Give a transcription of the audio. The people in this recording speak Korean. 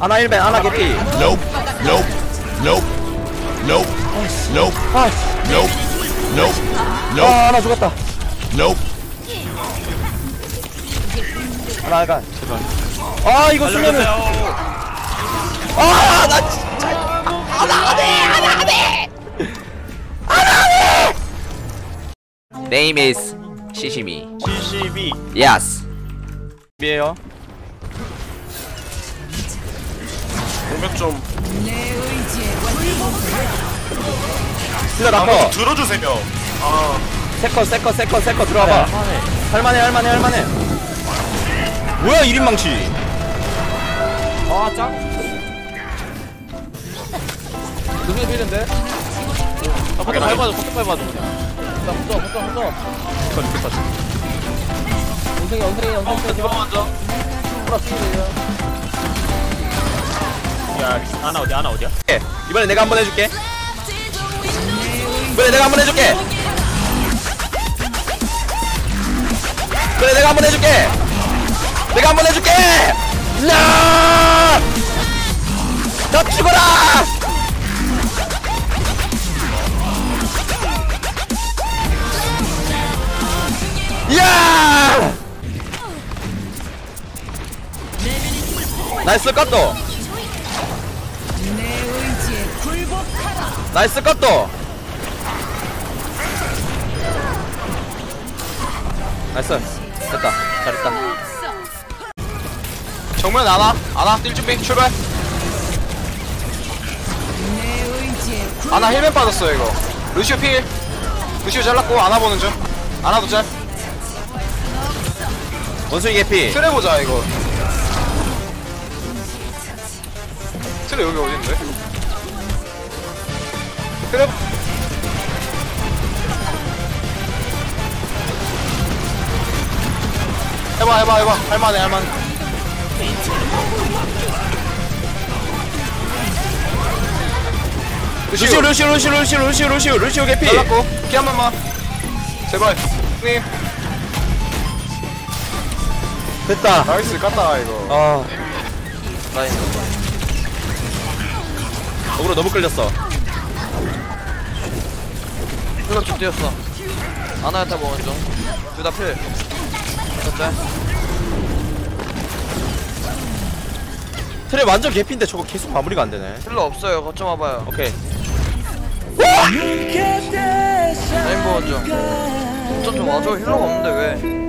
아나 1벤 아나 개피 Nope. Nope. Nope. Nope. Nope. 아 Nope. Nope. Nope. 아, 하나 죽었다. Nope. 하나 약간 제발. 아 이거 쓰면은 아나 진짜 하나 안해 하나 안해 하나 안해. Name is 시시미. CCB Yes. 이에요. 공격 좀 한번 나커. 들어주세요 아 세커 세커 세커 세커 들어와봐. 할만해 할만해 할만해. 뭐야 1인 망치. 아 짱. 눈에 비는데? 아 버튼 밟아줘 버튼 밟아줘 그냥. 나 붙어 붙어 붙어. 이거 이렇게 빠져. 원숭이 원숭이 원숭이 이거 먼저 야 하나 어디 하나 어디야? 예, 이번에 내가 한번 해줄게. 이번에 내가 한번 해줄게. 이번에 내가 한번 해줄게. 내가 한번 해줄게. 나! 너 죽어라! 야! 나이스 컷도. 나이스 컷도. 나이스. 됐다. 잘했다. 정면 안와. 안와. 뛸 준비. 출발. 아나 힐맨 빠졌어요 이거. 루시오 필. 루시오 잘랐고 아나 보는 중. 아나도 잘. 원숭이 개피. 트레 보자 이거. 트레 여기 어딘데? 트레 해봐 해봐 해봐. 할만해 할만해. 루시오 루시오 루시오 루시오 루시오 루시오 루시오 개피. 잘랐고. 키한 번만. 제발. 님. 됐다. 나이스 깠다 이거. 아 나이스 어그로 너무 끌렸어 쭉 뛰었어 아나야타 보는 중둘다 필. 어때? 트랩 완전 개피인데 저거 계속 마무리가 안 되네 힐러 없어요. 거점 와봐요. 오케이 라인 보는 중. 거점 좀 와줘. 힐러가 없는데 왜?